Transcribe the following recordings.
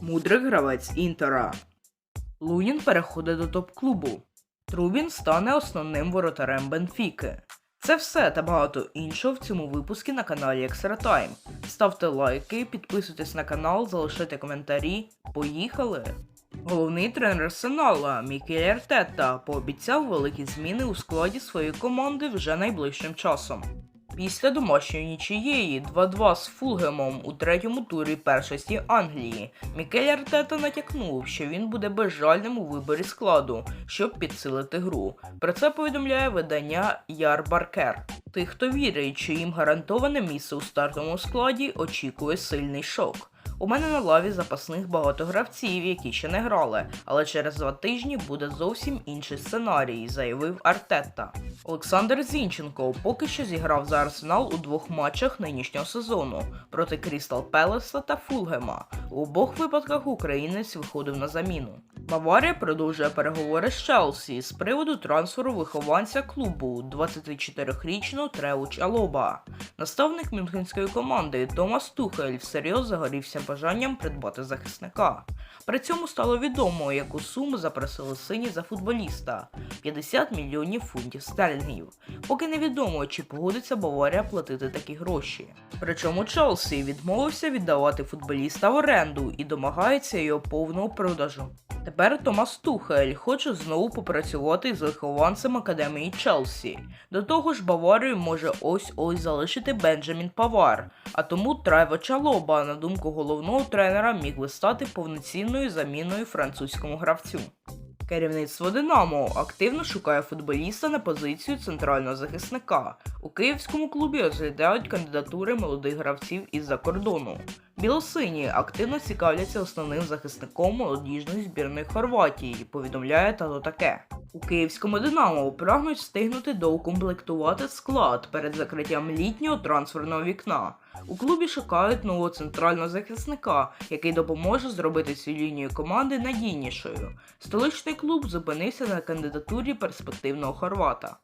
Мудрик гравець Інтера. Лунін переходить до топ-клубу. Трубін стане основним воротарем Бенфіки. Це все та багато іншого в цьому випуску на каналі Time. Ставте лайки, підписуйтесь на канал, залишайте коментарі. Поїхали! Головний тренер Арсенала Мікель Артета пообіцяв великі зміни у складі своєї команди вже найближчим часом. Після домашньої нічиєї 2-2 з Фулгемом у третьому турі першості Англії Мікель Артета натякнув, що він буде безжальним у виборі складу, щоб підсилити гру. Про це повідомляє видання Яр Баркер. Тих, хто вірить, що їм гарантоване місце у стартовому складі, очікує сильний шок. У мене на лаві запасних багато гравців, які ще не грали, але через два тижні буде зовсім інший сценарій, заявив Артета. Олександр Зінченко поки що зіграв за Арсенал у двох матчах нинішнього сезону проти Крістал Пелеса та Фулгема. У обох випадках українець виходив на заміну. Баварія продовжує переговори з Челсі з приводу трансферу вихованця клубу 24-річного Треуч Алоба. Наставник мюнхенської команди Томас Тухель всерйоз загорівся бажанням придбати захисника. При цьому стало відомо, яку суму запросили сині за футболіста 50 мільйонів фунтів стерлінгів. Поки невідомо, чи погодиться Баварія платити такі гроші. Причому Челсі відмовився віддавати футболіста в оренду і домагається його повного продажу. Тепер Томас Тухель хоче знову попрацювати з вихованцем академії Челсі. До того ж, Баварію може ось ось залишити Бенджамін Павар, а тому Трайва Чалоба, на думку головного тренера, міг би стати повноцінною заміною французькому гравцю. Керівництво Динамо активно шукає футболіста на позицію центрального захисника. У київському клубі розглядають кандидатури молодих гравців із-за кордону. Білосині активно цікавляться основним захисником молодіжної збірної Хорватії, повідомляє тато таке. У київському Динамо прагнуть встигнути доукомплектувати склад перед закриттям літнього трансферного вікна. У клубі шукають нового центрального захисника, який допоможе зробити цю лінію команди надійнішою. Столичний клуб зупинився на кандидатурі перспективного хорвата.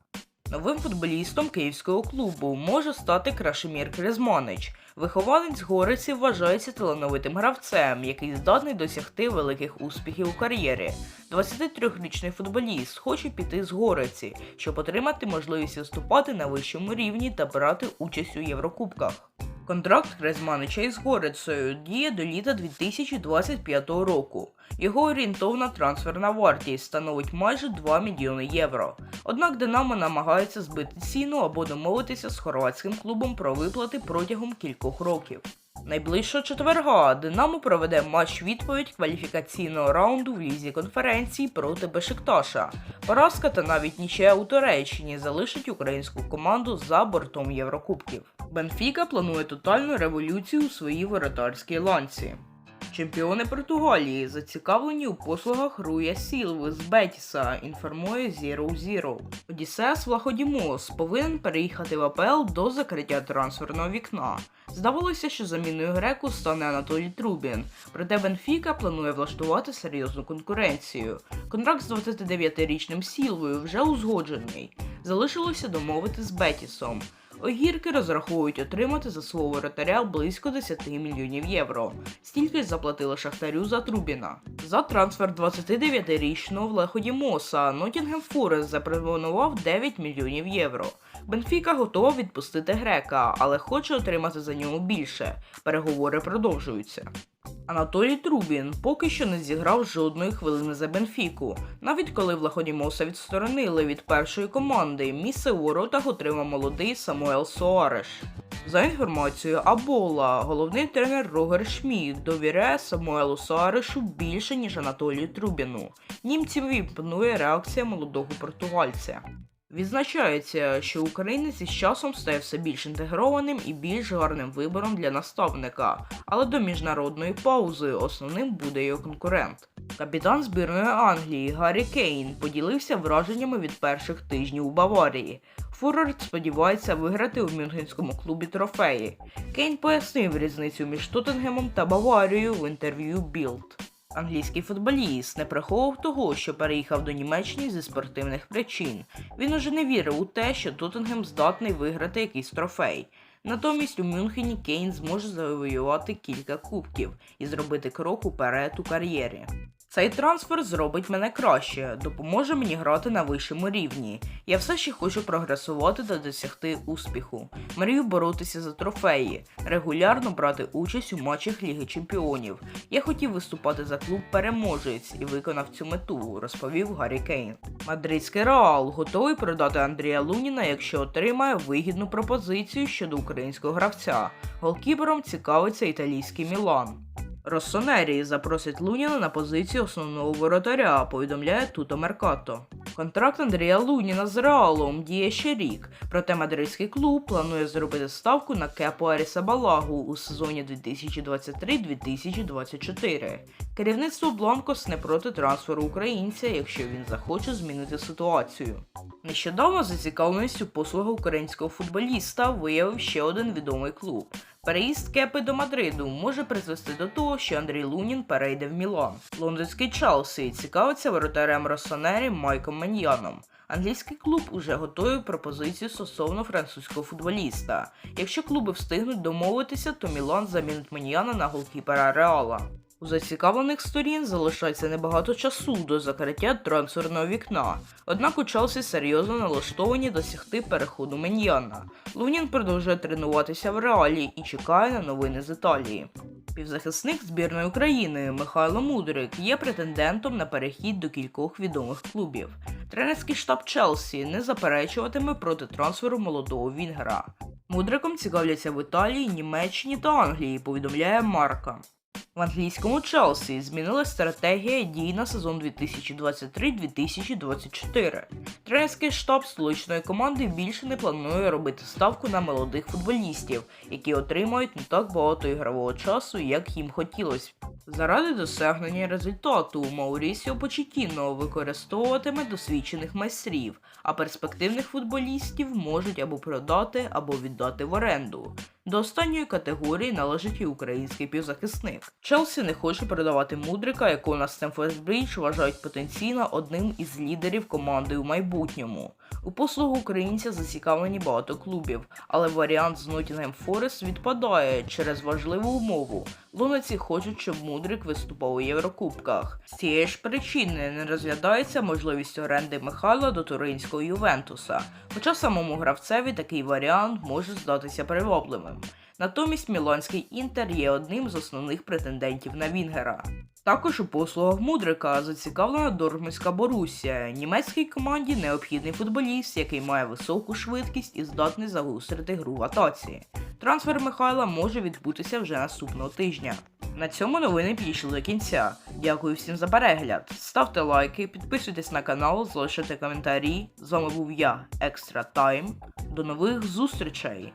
Новим футболістом київського клубу може стати Крашемір Кризманич. Вихованець Гориці вважається талановитим гравцем, який здатний досягти великих успіхів у кар'єрі. 23-річний футболіст хоче піти з Гориці, щоб отримати можливість виступати на вищому рівні та брати участь у Єврокубках. Контракт Крезманича із Горицею діє до літа 2025 року. Його орієнтовна трансферна вартість становить майже 2 мільйони євро. Однак Динамо намагається збити ціну або домовитися з хорватським клубом про виплати протягом кількох років. Найближчого четверга Динамо проведе матч відповідь кваліфікаційного раунду в лізі конференції проти Бешикташа. Поразка та навіть нічия у Туреччині залишить українську команду за бортом Єврокубків. Бенфіка планує тотальну революцію у своїй воротарській ланці. Чемпіони Португалії зацікавлені у послугах Руя Сілви з Бетіса, інформує Zero Zero. Одіссеас Влаходімос повинен переїхати в АПЛ до закриття трансферного вікна. Здавалося, що заміною греку стане Анатолій Трубін, проте Бенфіка планує влаштувати серйозну конкуренцію. Контракт з 29-річним Сілвою вже узгоджений. Залишилося домовити з Бетісом. Огірки розраховують отримати за свого воротаря близько 10 мільйонів євро. Стільки заплатили Шахтарю за Трубіна. За трансфер 29-річного Влеходімоса Нотінгем Форест запропонував 9 мільйонів євро. Бенфіка готова відпустити грека, але хоче отримати за нього більше. Переговори продовжуються. Анатолій Трубін поки що не зіграв жодної хвилини за Бенфіку. Навіть коли Влаходімоса відсторонили від першої команди, місце у воротах отримав молодий Самуел Соареш. За інформацією Абола, головний тренер Рогер Шміт довіряє Самуелу Соарешу більше, ніж Анатолію Трубіну. Німців імпонує реакція молодого португальця. Відзначається, що українець із часом стає все більш інтегрованим і більш гарним вибором для наставника, але до міжнародної паузи основним буде його конкурент. Капітан збірної Англії Гаррі Кейн поділився враженнями від перших тижнів у Баварії. Фурорд сподівається виграти у мюнхенському клубі трофеї. Кейн пояснив різницю між Тоттенгемом та Баварією в інтерв'ю Білд. Англійський футболіст не приховував того, що переїхав до Німеччини зі спортивних причин. Він уже не вірив у те, що Тоттенгем здатний виграти якийсь трофей. Натомість у Мюнхені Кейн зможе завоювати кілька кубків і зробити крок уперед у кар'єрі. Цей трансфер зробить мене краще, допоможе мені грати на вищому рівні. Я все ще хочу прогресувати та досягти успіху. Мрію боротися за трофеї, регулярно брати участь у матчах Ліги Чемпіонів. Я хотів виступати за клуб переможець і виконав цю мету, розповів Гаррі Кейн. Мадридський Реал готовий продати Андрія Луніна, якщо отримає вигідну пропозицію щодо українського гравця. Голкіпером цікавиться італійський Мілан. Россонері запросить Луніна на позицію основного воротаря, повідомляє Туто Меркато. Контракт Андрія Луніна з Реалом діє ще рік, проте мадридський клуб планує зробити ставку на Кепу Арісабалагу у сезоні 2023-2024. Керівництво Бланкос не проти трансферу українця, якщо він захоче змінити ситуацію. Нещодавно зацікавленість у послугах українського футболіста виявив ще один відомий клуб. Переїзд Кепи до Мадриду може призвести до того, що Андрій Лунін перейде в Мілан. Лондонський Челсі цікавиться воротарем Росонері Майком Маньяном. Англійський клуб уже готує пропозицію стосовно французького футболіста. Якщо клуби встигнуть домовитися, то Мілан замінить Маньяна на голкіпера Реала. У зацікавлених сторін залишається небагато часу до закриття трансферного вікна, однак у Челсі серйозно налаштовані досягти переходу Меньяна. Лунін продовжує тренуватися в реалі і чекає на новини з Італії. Півзахисник збірної України Михайло Мудрик є претендентом на перехід до кількох відомих клубів. Тренерський штаб Челсі не заперечуватиме проти трансферу молодого Вінгера. Мудриком цікавляться в Італії, Німеччині та Англії, повідомляє Марка. В англійському Челсі змінилася стратегія дій на сезон 2023-2024. Тренерський штаб столичної команди більше не планує робити ставку на молодих футболістів, які отримують не так багато ігрового часу, як їм хотілося. Заради досягнення результату Маурісіо Почетіно використовуватиме досвідчених майстрів, а перспективних футболістів можуть або продати, або віддати в оренду. До останньої категорії належить і український півзахисник. Челсі не хоче передавати мудрика, якого на Стемфорд Брідж вважають потенційно одним із лідерів команди у майбутньому. У послугу українця зацікавлені багато клубів, але варіант з Нотінгем Форест відпадає через важливу умову. Лунаці хочуть, щоб Мудрик виступав у Єврокубках. З цієї ж причини не розглядається можливість оренди Михайла до туринського Ювентуса, хоча самому гравцеві такий варіант може здатися привабливим. Натомість Міланський Інтер є одним з основних претендентів на Вінгера. Також у послугах Мудрика зацікавлена Дортмундська Борусія. Німецькій команді необхідний футболіст, який має високу швидкість і здатний загострити гру в атаці. Трансфер Михайла може відбутися вже наступного тижня. На цьому новини підійшли до кінця. Дякую всім за перегляд. Ставте лайки, підписуйтесь на канал, залишайте коментарі. З вами був я, Екстра Тайм. До нових зустрічей!